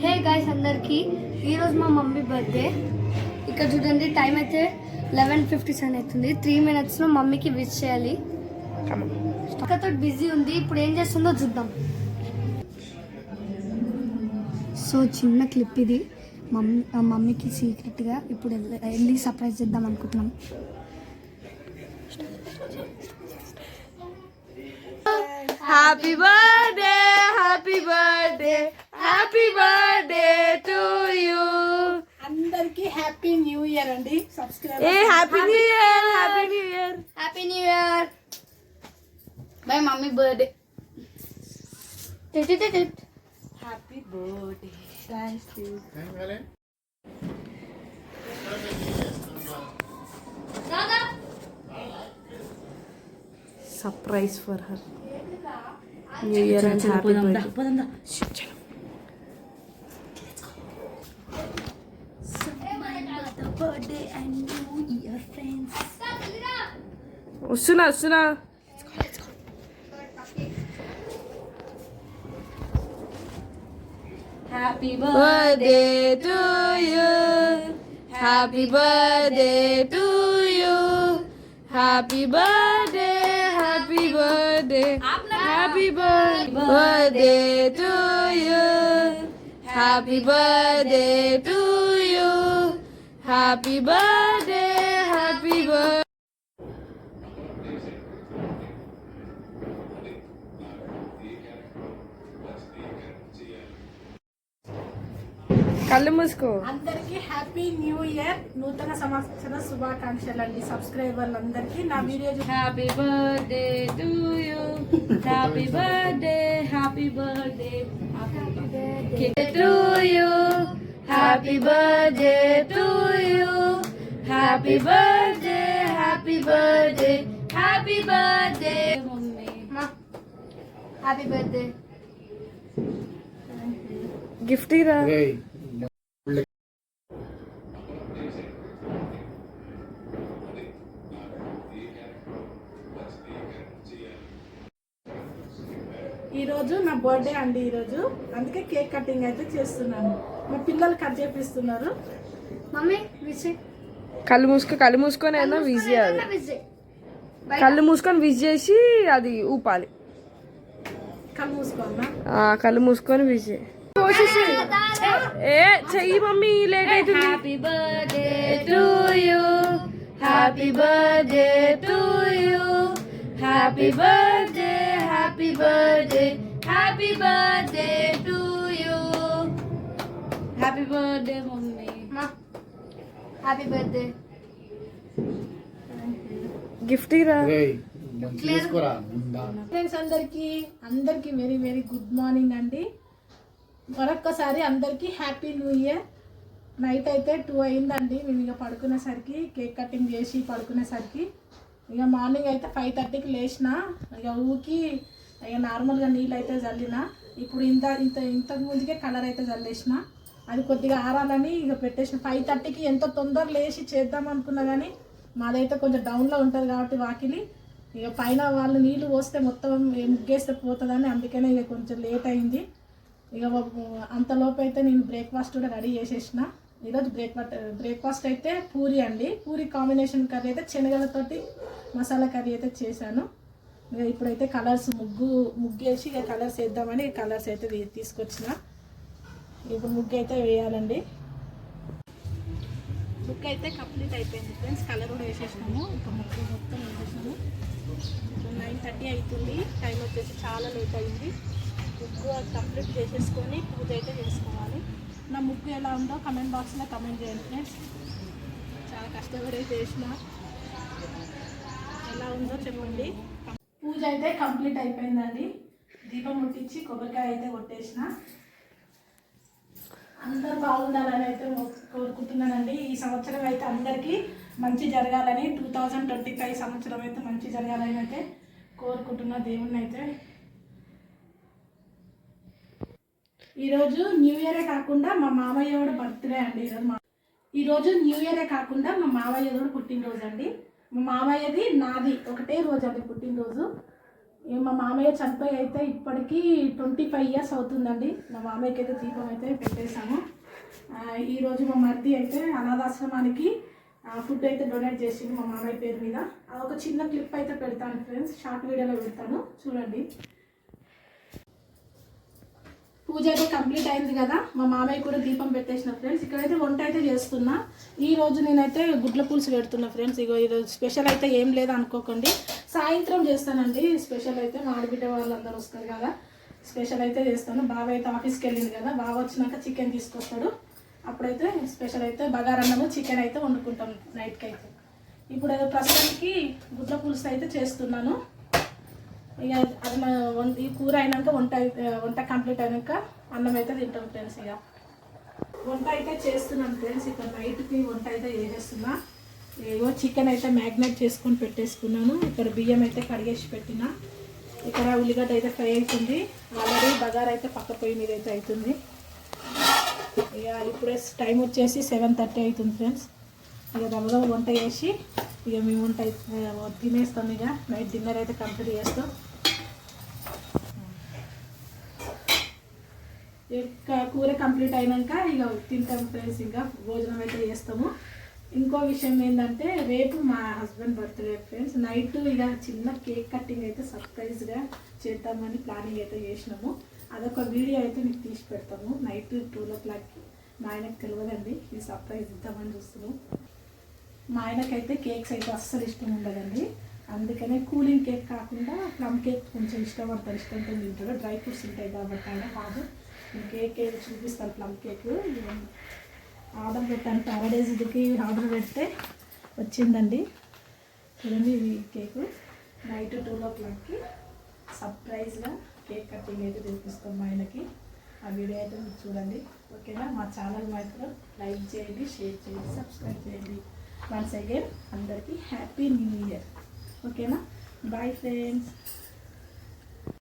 Hey guys అందరికి. ఈరోజు మా మమ్మీ బర్త్డే ఇక్కడ చూడండి టైం అయితే లెవెన్ ఫిఫ్టీ సెవెన్ అవుతుంది త్రీ మినిట్స్లో మమ్మీకి విష్ చేయాలి. అక్కతో బిజీ ఉంది. ఇప్పుడు ఏం చేస్తుందో చూద్దాం. సో చిన్న క్లిప్ ఇది. మమ్మీ మమ్మీకి సీక్రెట్గా ఇప్పుడు వెళ్ళి సర్ప్రైజ్ చేద్దాం అనుకుంటున్నాం. Happy birthday happy birthday happy birthday to you అందరికి హ్యాపీ న్యూ ఇయర్ అండి. Subscribe A happy new year happy new year happy new year by mummy birthday happy birthday thanks you surprise for her new year and happy birthday Suna, Suna. Happy birthday to you. Happy birthday to you. Happy birthday, happy birthday. Happy birthday to you. Happy birthday to you. Happy birthday. కళ్ళు మూసుకో. అందరికి happy new year. నూతన సంవత్సర శుభాకాంక్షలు అండి సబ్స్క్రైబర్లు అందరికి నా video chew- happy birthday to you happy birthday happy birthday to you happy birthday to you happy birthday happy birthday happy birthday mummy happy birthday gift ఇరా ఈ రోజు నా బర్త్డే అండి ఈ రోజు అందుకే కేక్ కటింగ్ అయితే చేస్తున్నాను. మా పిల్లలు కట్ చేపిస్తున్నారు. మమ్మీ విష్ కళ్ళు మూసుకో కళ్ళు మూసుకొని అయినా విజ్ చేయాలి విష్ కళ్ళు మూసుకొని విజ్ చేసి అది ఊపాలి. కళ్ళు మూసుకోవాలన్నా ఆ, కళ్ళు మూసుకొని విజ్ చేయి ఏ చెయ్యి మమ్మీ లేట్ అవుతుంది. Happy birthday to you happy birthday to you happy birthday happy birthday happy birthday to you happy birthday mummy happy birthday gift Ira. Friends అందరికి అందరికి వెరీ వెరీ గుడ్ మార్నింగ్ అండి. మరొక్కసారి అందరికి హ్యాపీ న్యూ ఇయర్. నైట్ అయితే two అయిందండి. మేము ఇక పడుకునేసరికి cake cutting చేసి పడుకునేసరికి ఇక మార్నింగ్ అయితే ఫైవ్ థర్టీకి లేచిన ఇక ఊకి ఇక నార్మల్గా నీళ్ళు అయితే చల్లిన ఇప్పుడు ఇంత ఇంత ఇంతకు ముందుకే కలర్ అయితే చల్లేసిన అది కొద్దిగా ఆరాలని ఇక పెట్టేసిన. ఫైవ్ థర్టీకి ఎంత తొందర లేచి చేద్దాం అనుకున్నా కానీ మాదైతే కొంచెం డౌన్లో ఉంటుంది కాబట్టి వాకిలి. ఇక పైన వాళ్ళు నీళ్ళు పోస్తే మొత్తం ముగ్గేస్తే పోతుందని అందుకనే ఇక కొంచెం లేట్ అయింది. ఇక అంతలోపు అయితే నేను బ్రేక్ఫాస్ట్ కూడా రెడీ చేసేసిన. ఈరోజు బ్రేక్ఫాస్ట్ బ్రేక్ఫాస్ట్ అయితే పూరి అండి. పూరి కాంబినేషన్ కర్రీ అయితే శనగలతోటి మసాలా కర్రీ అయితే చేశాను. ఇప్పుడైతే కలర్స్ ముగ్గు ముగ్గేసి ఇక కలర్స్ వేద్దామని కలర్స్ అయితే తీసుకొచ్చిన. ఇప్పుడు ముగ్గు అయితే వేయాలండి. ముగ్గు అయితే కంప్లీట్ అయిపోయింది ఫ్రెండ్స్. కలర్ కూడా వేసేసినాము. ఇప్పుడు ముగ్గు మొత్తం వేసేసినాము. ఇప్పుడు నైన్ థర్టీ అవుతుంది. టైం వచ్చేసి చాలా లేట్ అయింది. ముగ్గు కంప్లీట్ చేసేసుకొని పూజ అయితే చేసుకోవాలి. నా ముగ్గు ఎలా ఉందో కమెంట్ బాక్స్లో కమెంట్ చేయండి ఫ్రెండ్స్. చాలా కష్టపడి చేసిన. ఎలా ఉందో చెప్పండి. పూజ అయితే కంప్లీట్ అయిపోయిందండి. దీపం ముట్టించి కొబ్బరికాయ అయితే కొట్టేసిన. అందరు బాగుండాలని అయితే కోరుకుంటున్నానండి. ఈ సంవత్సరం అయితే అందరికీ మంచి జరగాలని టూ థౌజండ్ ట్వంటీ ఫైవ్ సంవత్సరం అయితే మంచి జరగాలని అయితే కోరుకుంటున్నా దేవుణ్ణి అయితే. ఈరోజు న్యూ ఇయరే కాకుండా మా మామయ్య కూడా బర్త్డే అండి ఈరోజు మా ఈరోజు న్యూ ఇయరే కాకుండా మా మామయ్య కూడా పుట్టినరోజు అండి మా మామయ్యది నాది. ఒకటే రోజు అండి పుట్టినరోజు. మా మామయ్య చనిపోయి అయితే ఇప్పటికీ ట్వంటీ ఫైవ్ ఇయర్స్ అవుతుందండి. మా మామయ్యకి అయితే దీపం అయితే పెట్టేశాము. ఈరోజు మా మర్ది అయితే అనాథాశ్రమానికి ఫుడ్ అయితే డొనేట్ చేసింది మా మామయ్య పేరు మీద. ఒక చిన్న క్లిప్ అయితే పెడతాను ఫ్రెండ్స్. షార్ట్ వీడియోలో పెడతాను. చూడండి. పూజ అయితే కంప్లీట్ అయింది కదా. మా మామయ్య కూడా దీపం పెట్టేసిన ఫ్రెండ్స్ ఇక్కడైతే వంట అయితే చేస్తున్నా. ఈ రోజు నేనైతే గుడ్ల పులుసు పెడుతున్నా ఫ్రెండ్స్ ఇగో ఈరోజు స్పెషల్ అయితే ఏం లేదు అనుకోకండి. సాయంత్రం చేస్తానండి. స్పెషల్ అయితే మా ఆడబిడ్డ వాళ్ళందరూ వస్తారు కదా. స్పెషల్ అయితే చేస్తాను. బావ అయితే ఆఫీస్కి వెళ్ళింది కదా. బావ వచ్చినాక చికెన్ తీసుకొస్తాడు. అప్పుడైతే స్పెషల్ అయితే బగారన్నము చికెన్ అయితే వండుకుంటాం నైట్కి అయితే. ఇప్పుడు ఏదో ప్రస్తుతానికి గుడ్ల పులుసు అయితే చేస్తున్నాను. ఇక అది మన ఈ కూర అయినాక వంట వంట కంప్లీట్ అయినాక అన్నం అయితే తింటాం ఫ్రెండ్స్ ఇక. వంట అయితే చేస్తున్నాను ఫ్రెండ్స్. ఇక్కడ నైట్కి వంట అయితే వేసేస్తున్నా ఏవో చికెన్ అయితే మ్యాగ్నేట్ చేసుకొని పెట్టేసుకున్నాను. ఇక్కడ బియ్యం అయితే కడిగేసి పెట్టిన. ఇక్కడ ఉల్లిగడ్డ అయితే ఫ్రై అవుతుంది ఆల్రెడీ బగారా అయితే పక్క పొయ్యి మీద అయితే అవుతుంది. ఇక ఇప్పుడే టైం వచ్చేసి సెవెన్ థర్టీ అవుతుంది ఫ్రెండ్స్. ఇక దమ్గా వంట చేసి ఇక మేము వంట అయితే, తినేస్తాం ఇక. నైట్ డిన్నర్ అయితే కంప్లీట్ చేస్తాం. ఇక కూర కంప్లీట్ అయినాక ఇక తింటాం ఫ్రెండ్స్ ఇంకా భోజనం అయితే చేస్తాము. ఇంకో విషయం ఏంటంటే రేపు మా హస్బెండ్ బర్త్డే ఫ్రెండ్స్. నైట్ ఇక చిన్న కేక్ కటింగ్ అయితే సర్ప్రైజ్గా చేద్దామని ప్లానింగ్ అయితే చేసినాము. అదొక వీడియో అయితే మీకు తీసి పెడతాము. నైట్ టూ ఓ క్లాక్కి. మా ఆయనకు తెలియదండి. ఈ సర్ప్రైజ్ ఇద్దామని చూస్తున్నాం. మా ఆయనకైతే కేక్స్ అయితే అస్సలు ఇష్టం ఉండదండి. అందుకనే కూలింగ్ కేక్ కాకుండా ప్లమ్ కేక్ కొంచెం ఇష్టపడతారు. ఇష్టంతో తింటాడు డ్రై ఫ్రూట్స్ ఉంటాయి కాబట్టి ఆయన కాదు. కేక్ ఏది చూపిస్తాను ప్లమ్ కేక్. ఆర్డర్ పెట్టాను. ప్యారడైజ్కి ఆర్డర్ పెడితే వచ్చిందండి. చూడండి ఇది కేకు. నైట్ టూ ఓ క్లాక్కి సర్ప్రైజ్గా కేక్ కటింగ్ అయితే చూపిస్తాం మా ఆయనకి. ఆ వీడియో అయితే చూడండి. ఓకేనా? మా ఛానల్ మాత్రం లైక్ చేయండి షేర్ చేయండి సబ్స్క్రైబ్ చేయండి. వన్స్ అగైన్ అందరికీ హ్యాపీ న్యూ ఇయర్ ఓకేనా బాయ్ ఫ్రెండ్స్